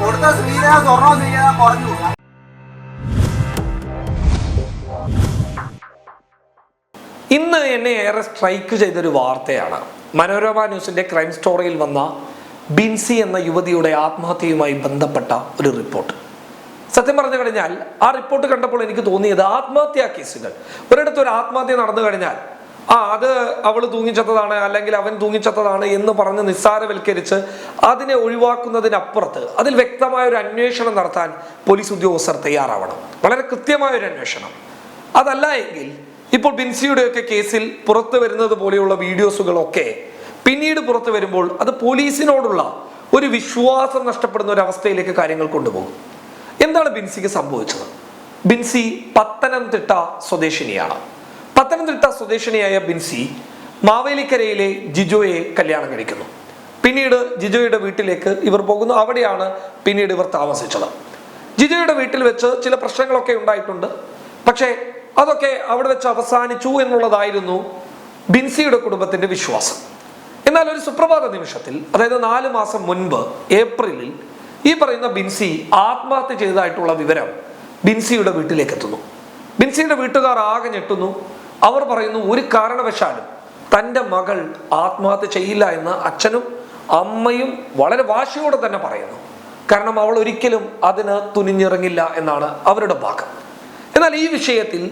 കൊടുത്ത സ്വർണം കുറഞ്ഞു ഇന്ന് എന്നെ ഏറെ സ്ട്രൈക്ക് ചെയ്തൊരു വാർത്തയാണ്. മനോരമ ന്യൂസിന്റെ ക്രൈം സ്റ്റോറിയിൽ വന്ന ബിൻസി എന്ന യുവതിയുടെ ആത്മഹത്യയുമായി ബന്ധപ്പെട്ട ഒരു റിപ്പോർട്ട് സത്യം പറഞ്ഞു കഴിഞ്ഞാൽ ആ റിപ്പോർട്ട് കണ്ടപ്പോൾ എനിക്ക് തോന്നിയത് ആത്മഹത്യാ കേസുകൾ. ഒരിടത്ത് ഒരു ആത്മഹത്യ നടന്നു കഴിഞ്ഞാൽ ആ അത് അവൾ തൂങ്ങിച്ചത്തതാണ് അല്ലെങ്കിൽ അവൻ തൂങ്ങിച്ചത്തതാണ് എന്ന് പറഞ്ഞ് നിസ്സാരവൽക്കരിച്ച് അതിനെ ഒഴിവാക്കുന്നതിനപ്പുറത്ത് അതിൽ വ്യക്തമായ ഒരു അന്വേഷണം നടത്താൻ പോലീസ് ഉദ്യോഗസ്ഥർ തയ്യാറാവണം. വളരെ കൃത്യമായ ഒരു അന്വേഷണം. അതല്ല എങ്കിൽ ഇപ്പോൾ ബിൻസിയുടെയൊക്കെ കേസിൽ പുറത്തു വരുന്നത് പോലെയുള്ള വീഡിയോസുകളൊക്കെ പിന്നീട് പുറത്തു വരുമ്പോൾ അത് പോലീസിനോടുള്ള ഒരു വിശ്വാസം നഷ്ടപ്പെടുന്ന ഒരു അവസ്ഥയിലേക്ക് കാര്യങ്ങൾ കൊണ്ടുപോകും. എന്താണ് ബിൻസിക്ക് സംഭവിച്ചത്? ബിൻസി പത്തനംതിട്ട സ്വദേശിനിയാണ്. പത്തനംതിട്ട സ്വദേശിനിയായ ബിൻസി മാവേലിക്കരയിലെ ജിജോയെ കല്യാണം കഴിക്കുന്നു. പിന്നീട് ജിജോയുടെ വീട്ടിലേക്ക് ഇവർ പോകുന്നു. അവിടെയാണ് പിന്നീട് ഇവർ താമസിച്ചത്. ജിജോയുടെ വീട്ടിൽ വെച്ച് ചില പ്രശ്നങ്ങളൊക്കെ ഉണ്ടായിട്ടുണ്ട്. പക്ഷേ അതൊക്കെ അവിടെ വെച്ച് അവസാനിച്ചു എന്നുള്ളതായിരുന്നു ബിൻസിയുടെ കുടുംബത്തിന്റെ വിശ്വാസം. എന്നാൽ ഒരു സുപ്രഭാത നിമിഷത്തിൽ അതായത് നാല് മാസം മുൻപ് ഏപ്രിലിൽ ഈ പറയുന്ന ബിൻസി ആത്മഹത്യ ചെയ്തതായിട്ടുള്ള വിവരം ബിൻസിയുടെ വീട്ടിലേക്ക് എത്തുന്നു ബിൻസിയുടെ വീട്ടുകാർ ആകെ ഞെട്ടുന്നു. അവർ പറയുന്നു ഒരു കാരണവശാലും തന്റെ മകൾ ആത്മഹത്യ ചെയ്യില്ല എന്ന് അച്ഛനും അമ്മയും വളരെ വാശിയോടെ തന്നെ പറയുന്നു. കാരണം അവൾ ഒരിക്കലും അതിന് തുനിഞ്ഞിറങ്ങില്ല എന്നാണ് അവരുടെ ഭാഗം എന്നാൽ ഈ വിഷയത്തിൽ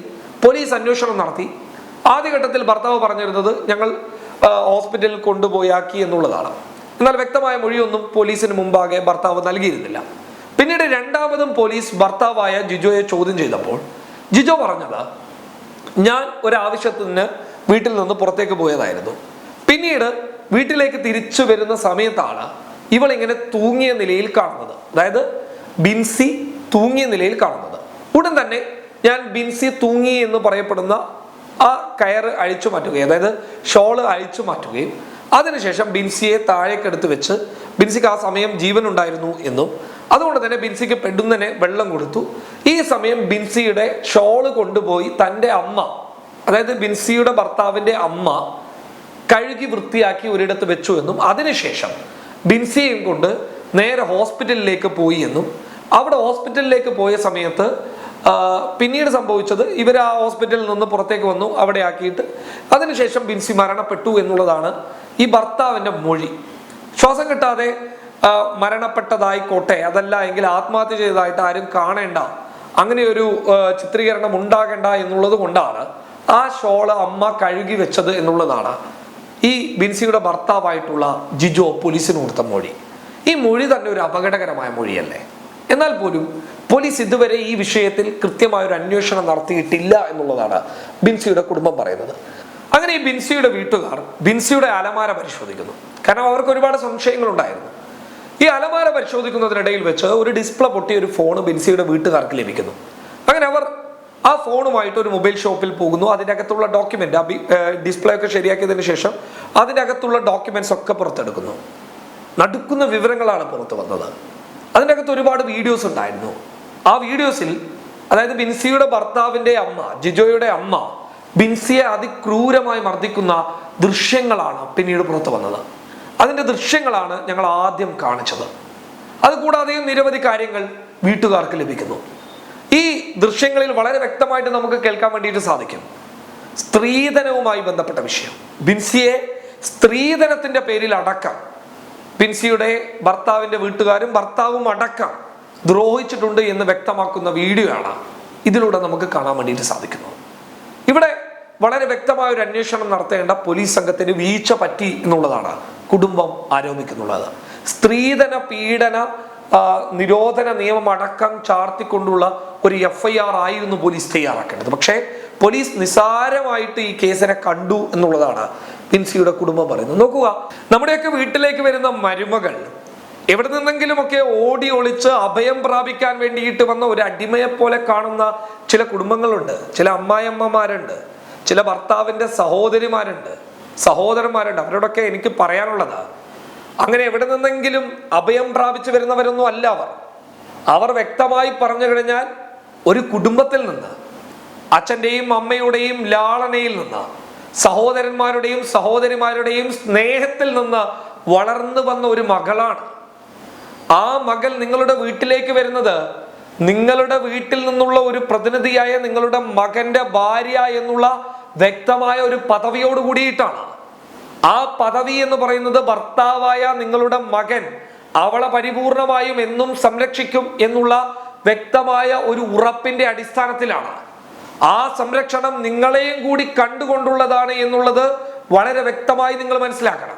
പോലീസ് അന്വേഷണം നടത്തി. ആദ്യഘട്ടത്തിൽ ഭർത്താവ് പറഞ്ഞിരുന്നത് ഞങ്ങൾ ഹോസ്പിറ്റലിൽ കൊണ്ടുപോയാക്കി എന്നുള്ളതാണ്. എന്നാൽ വ്യക്തമായ മൊഴിയൊന്നും പോലീസിന് മുമ്പാകെ ഭർത്താവ് നൽകിയിരുന്നില്ല. പിന്നീട് രണ്ടാമതും പോലീസ് ഭർത്താവായ ജിജോയെ ചോദ്യം ചെയ്തപ്പോൾ ജിജോ പറഞ്ഞത് ഞാൻ ഒരാവശ്യത്തിന് വീട്ടിൽ നിന്ന് പുറത്തേക്ക് പോയതായിരുന്നു. പിന്നീട് വീട്ടിലേക്ക് തിരിച്ചു വരുന്ന സമയത്താണ് ഇവൾ ഇങ്ങനെ തൂങ്ങിയ നിലയിൽ കാണുന്നത്. അതായത് ബിൻസി തൂങ്ങിയ നിലയിൽ കാണുന്നത്. ഉടൻ തന്നെ ഞാൻ ബിൻസി തൂങ്ങി എന്ന് പറയപ്പെടുന്ന ആ കയർ അഴിച്ചു മാറ്റുകയും അതായത് ഷോൾ അഴിച്ചു മാറ്റുകയും അതിനുശേഷം ബിൻസിയെ താഴേക്കെടുത്ത് വെച്ച് ബിൻസിക്ക് ആ സമയം ജീവൻ ഉണ്ടായിരുന്നു എന്നും അതുകൊണ്ട് തന്നെ ബിൻസിക്ക് പെടുന്നനെ വെള്ളം കൊടുത്തു. ഈ സമയം ബിൻസിയുടെ ഷോൾ കൊണ്ടുപോയി തന്റെ അമ്മ അതായത് ബിൻസിയുടെ ഭർത്താവിന്റെ അമ്മ കഴുകി വൃത്തിയാക്കി ഒരിടത്ത് വെച്ചു എന്നും അതിനുശേഷം ബിൻസിയെയും കൊണ്ട് നേരെ ഹോസ്പിറ്റലിലേക്ക് പോയി എന്നും അവിടെ ഹോസ്പിറ്റലിലേക്ക് പോയ സമയത്ത് പിന്നീട് സംഭവിച്ചത് ഇവർ ആ ഹോസ്പിറ്റലിൽ നിന്ന് പുറത്തേക്ക് വന്നു അവിടെ ആക്കിയിട്ട് അതിനുശേഷം ബിൻസി മരണപ്പെട്ടു എന്നുള്ളതാണ് ഈ ഭർത്താവിന്റെ മൊഴി. ശ്വാസം കിട്ടാതെ മരണപ്പെട്ടതായിക്കോട്ടെ അതല്ല എങ്കിൽ ആത്മഹത്യ ചെയ്തതായിട്ട് ആരും കാണേണ്ട അങ്ങനെ ഒരു ചിത്രീകരണം ഉണ്ടാകേണ്ട എന്നുള്ളത് കൊണ്ടാണ് ആ ഷോൾ അമ്മ കഴുകി വെച്ചത് എന്നുള്ളതാണ് ഈ ബിൻസിയുടെ ഭർത്താവായിട്ടുള്ള ജിജോ പോലീസിന് കൊടുത്ത മൊഴി. ഈ മൊഴി തന്നെ ഒരു അപകടകരമായ മൊഴിയല്ലേ. എന്നാൽ പോലും പോലീസ് ഇതുവരെ ഈ വിഷയത്തിൽ കൃത്യമായ ഒരു അന്വേഷണം നടത്തിയിട്ടില്ല എന്നുള്ളതാണ് ബിൻസിയുടെ കുടുംബം പറയുന്നത്. അങ്ങനെ ഈ ബിൻസിയുടെ വീട്ടുകാർ ബിൻസിയുടെ അലമാര പരിശോധിക്കുന്നു. കാരണം അവർക്ക് ഒരുപാട് സംശയങ്ങളുണ്ടായിരുന്നു. ഈ അലമാര പരിശോധിക്കുന്നതിനിടയിൽ വെച്ച് ഒരു ഡിസ്പ്ലേ പൊട്ടിയ ഒരു ഫോൺ ബിൻസിയുടെ വീട്ടുകാർക്ക് ലഭിക്കുന്നു. അങ്ങനെ അവർ ആ ഫോണുമായിട്ട് ഒരു മൊബൈൽ ഷോപ്പിൽ പോകുന്നു. അതിന്റെ അകത്തുള്ള ഡോക്യുമെന്റ് ആ ഡിസ്പ്ലേ ഒക്കെ ശരിയാക്കിയതിന് ശേഷം അതിന്റെ അകത്തുള്ള ഡോക്യുമെന്റ്സ് ഒക്കെ പുറത്തെടുക്കുന്നു. നടുക്കുന്ന വിവരങ്ങളാണ് പുറത്തു വന്നത്. അതിന്റെ അകത്ത് ഒരുപാട് വീഡിയോസ് ഉണ്ടായിരുന്നു. ആ വീഡിയോസിൽ അതായത് ബിൻസിയുടെ ഭർത്താവിന്റെ അമ്മ ജിജോയുടെ അമ്മ ബിൻസിയെ അതിക്രൂരമായി മർദ്ദിക്കുന്ന ദൃശ്യങ്ങളാണ് പിന്നീട് പുറത്തു വന്നത്. അതിന്റെ ദൃശ്യങ്ങളാണ് ഞങ്ങൾ ആദ്യം കാണിച്ചത്. അതുകൂടാതെയും നിരവധി കാര്യങ്ങൾ വീട്ടുകാർക്ക് ലഭിക്കുന്നു. ഈ ദൃശ്യങ്ങളിൽ വളരെ വ്യക്തമായിട്ട് നമുക്ക് കേൾക്കാൻ വേണ്ടിയിട്ട് സാധിക്കും. സ്ത്രീധനവുമായി ബന്ധപ്പെട്ട വിഷയം. ബിൻസിയെ സ്ത്രീധനത്തിന്റെ പേരിൽ അടക്കം. ബിൻസിയുടെ ഭർത്താവിന്റെ വീട്ടുകാരും ഭർത്താവും അടക്കം ദ്രോഹിച്ചിട്ടുണ്ട് എന്ന് വ്യക്തമാക്കുന്ന വീഡിയോ ആണ് ഇതിലൂടെ നമുക്ക് കാണാൻ വേണ്ടിയിട്ട് സാധിക്കുന്നത്. ഇവിടെ വളരെ വ്യക്തമായ ഒരു അന്വേഷണം നടത്തേണ്ട പോലീസ് സംഘത്തിന് വീഴ്ച പറ്റി എന്നുള്ളതാണ് കുടുംബം ആരോപിക്കുന്നുള്ളത്. സ്ത്രീധന പീഡന നിരോധന നിയമം അടക്കം ചാർത്തിക്കൊണ്ടുള്ള ഒരു എഫ് ഐ ആർ ആയിരുന്നു പോലീസ് തയ്യാറാക്കേണ്ടത്. പക്ഷേ പോലീസ് നിസാരമായിട്ട് ഈ കേസിനെ കണ്ടു എന്നുള്ളതാണ് പിൻസിയുടെ കുടുംബം പറയുന്നത്. നോക്കുക നമ്മുടെയൊക്കെ വീട്ടിലേക്ക് വരുന്ന മരുമകൾ എവിടെ നിന്നെങ്കിലുമൊക്കെ ഓടി ഒളിച്ച് അഭയം പ്രാപിക്കാൻ വേണ്ടിയിട്ട് വന്ന ഒരു അടിമയെ പോലെ കാണുന്ന ചില കുടുംബങ്ങളുണ്ട്. ചില അമ്മായിയമ്മമാരുണ്ട്. ചില ഭർത്താവിന്റെ സഹോദരിമാരുണ്ട്. സഹോദരന്മാരുണ്ട്. അവരോടൊക്കെ എനിക്ക് പറയാനുള്ളത്. അങ്ങനെ എവിടെ നിന്നെങ്കിലും അഭയം പ്രാപിച്ചു വരുന്നവരൊന്നും അല്ല അവർ. അവർ വ്യക്തമായി പറഞ്ഞു കഴിഞ്ഞാൽ ഒരു കുടുംബത്തിൽ നിന്ന് അച്ഛന്റെയും അമ്മയുടെയും ലാളനയിൽ നിന്ന് സഹോദരന്മാരുടെയും സഹോദരിമാരുടെയും സ്നേഹത്തിൽ നിന്ന് വളർന്നു വന്ന ഒരു മകളാണ്. ആ മകൾ നിങ്ങളുടെ വീട്ടിലേക്ക് വരുന്നത് നിങ്ങളുടെ വീട്ടിൽ നിന്നുള്ള ഒരു പ്രതിനിധിയായ നിങ്ങളുടെ മകന്റെ ഭാര്യ എന്നുള്ള വ്യക്തമായ ഒരു പദവിയോട് കൂടിയിട്ടാണ്. ആ പദവി എന്ന് പറയുന്നത് ഭർത്താവായ നിങ്ങളുടെ മകൻ അവളെ പരിപൂർണമായും എന്നും സംരക്ഷിക്കും എന്നുള്ള വ്യക്തമായ ഒരു ഉറപ്പിന്റെ അടിസ്ഥാനത്തിലാണ്. ആ സംരക്ഷണം നിങ്ങളെയും കൂടി കണ്ടുകൊണ്ടുള്ളതാണ് എന്നുള്ളത് വളരെ വ്യക്തമായി നിങ്ങൾ മനസ്സിലാക്കണം.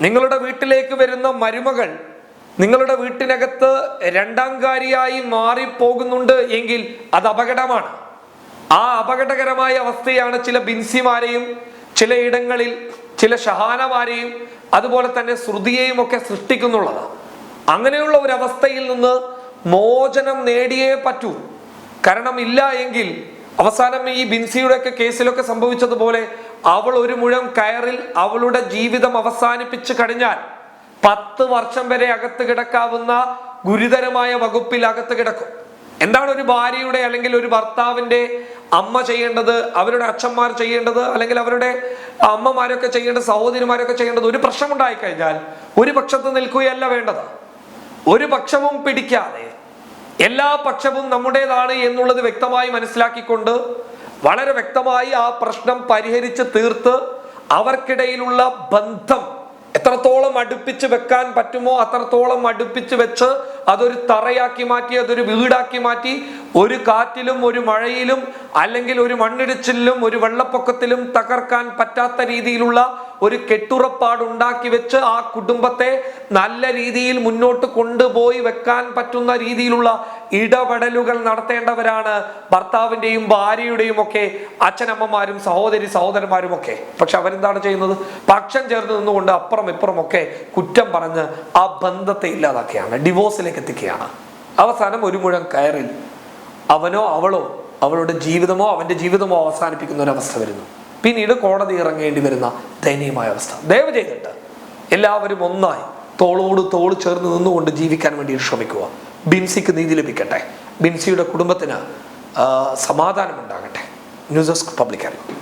നിങ്ങളുടെ വീട്ടിലേക്ക് വരുന്ന മരുമകൾ നിങ്ങളുടെ വീട്ടിനകത്ത് രണ്ടാംകാരിയായി മാറിപ്പോകുന്നുണ്ട് എങ്കിൽ അത് അപകടമാണ്. ആ അപകടകരമായ അവസ്ഥയാണ് ചില ബിൻസിമാരെയും ചിലയിടങ്ങളിൽ ചില ഷഹാനമാരെയും അതുപോലെ തന്നെ ശ്രുതിയെയും ഒക്കെ സൃഷ്ടിക്കുന്നുള്ളത്. അങ്ങനെയുള്ള ഒരു അവസ്ഥയിൽ നിന്ന് മോചനം നേടിയേ പറ്റൂ. കാരണം ഇല്ല എങ്കിൽ അവസാനം ഈ ബിൻസിയുടെ ഒക്കെ കേസിലൊക്കെ സംഭവിച്ചതുപോലെ അവൾ ഒരു മുഴം കയറിൽ അവളുടെ ജീവിതം അവസാനിപ്പിച്ച് കഴിഞ്ഞാൽ പത്ത് വർഷം വരെ അകത്ത് കിടക്കാവുന്ന ഗുരുതരമായ വകുപ്പിൽ അകത്ത് കിടക്കും. എന്താണ് ഒരു ഭാര്യയുടെ അല്ലെങ്കിൽ ഒരു ഭർത്താവിന്റെ അമ്മ ചെയ്യേണ്ടത് അവരുടെ അച്ഛന്മാർ ചെയ്യേണ്ടത് അല്ലെങ്കിൽ അവരുടെ അമ്മമാരൊക്കെ ചെയ്യേണ്ടത് സഹോദരിമാരൊക്കെ ചെയ്യേണ്ടത് ഒരു പ്രശ്നം ഉണ്ടായിക്കഴിഞ്ഞാൽ ഒരു പക്ഷത്ത് നിൽക്കുകയല്ല വേണ്ടത്. ഒരു പക്ഷവും പിടിക്കാതെ എല്ലാ പക്ഷവും നമ്മുടേതാണ് എന്നുള്ളത് വ്യക്തമായി മനസ്സിലാക്കിക്കൊണ്ട് വളരെ വ്യക്തമായി ആ പ്രശ്നം പരിഹരിച്ച് തീർത്ത് അവർക്കിടയിലുള്ള ബന്ധം എത്രത്തോളം അടുപ്പിച്ച് വെക്കാൻ പറ്റുമോ അത്രത്തോളം അടുപ്പിച്ച് വെച്ച് അതൊരു തറയാക്കി മാറ്റി അതൊരു വീടാക്കി മാറ്റി ഒരു കാറ്റിലും ഒരു മഴയിലും അല്ലെങ്കിൽ ഒരു മണ്ണിടിച്ചിലും ഒരു വെള്ളപ്പൊക്കത്തിലും തകർക്കാൻ പറ്റാത്ത രീതിയിലുള്ള ഒരു കെട്ടുറപ്പാട് ഉണ്ടാക്കി വെച്ച് ആ കുടുംബത്തെ നല്ല രീതിയിൽ മുന്നോട്ട് കൊണ്ടുപോയി വെക്കാൻ പറ്റുന്ന രീതിയിലുള്ള ഇടപെടലുകൾ നടത്തേണ്ടവരാണ് ഭർത്താവിന്റെയും ഭാര്യയുടെയും ഒക്കെ അച്ഛനമ്മമാരും സഹോദരി സഹോദരന്മാരും ഒക്കെ പക്ഷെ അവരെന്താണ് ചെയ്യുന്നത്? പക്ഷം ചേർന്ന് നിന്നുകൊണ്ട് അപ്പുറം ഇപ്പുറം ഒക്കെ കുറ്റം പറഞ്ഞ് ആ ബന്ധത്തെ ഇല്ലാതാക്കുകയാണ്. ഡിവോഴ്സിലേക്ക് എത്തിക്കുകയാണ്. അവസാനം ഒരു മുഴം കയറിൽ അവനോ അവളോ അവളുടെ ജീവിതമോ അവന്റെ ജീവിതമോ അവസാനിപ്പിക്കുന്ന ഒരു അവസ്ഥ വരുന്നു. പിന്നീട് കോടതി ഇറങ്ങേണ്ടി വരുന്ന ദയനീയമായ അവസ്ഥ. ദയവ് ചെയ്തിട്ട് എല്ലാവരും ഒന്നായി തോളോട് തോൾ ചേർന്ന് നിന്നുകൊണ്ട് ജീവിക്കാൻ വേണ്ടി ശ്രമിക്കുക. ബിൻസിക്ക് നീതി ലഭിക്കട്ടെ. ബിൻസിയുടെ കുടുംബത്തിന് സമാധാനം ഉണ്ടാകട്ടെ ന്യൂസ് ഡെസ്ക് പബ്ലിക് കേരള.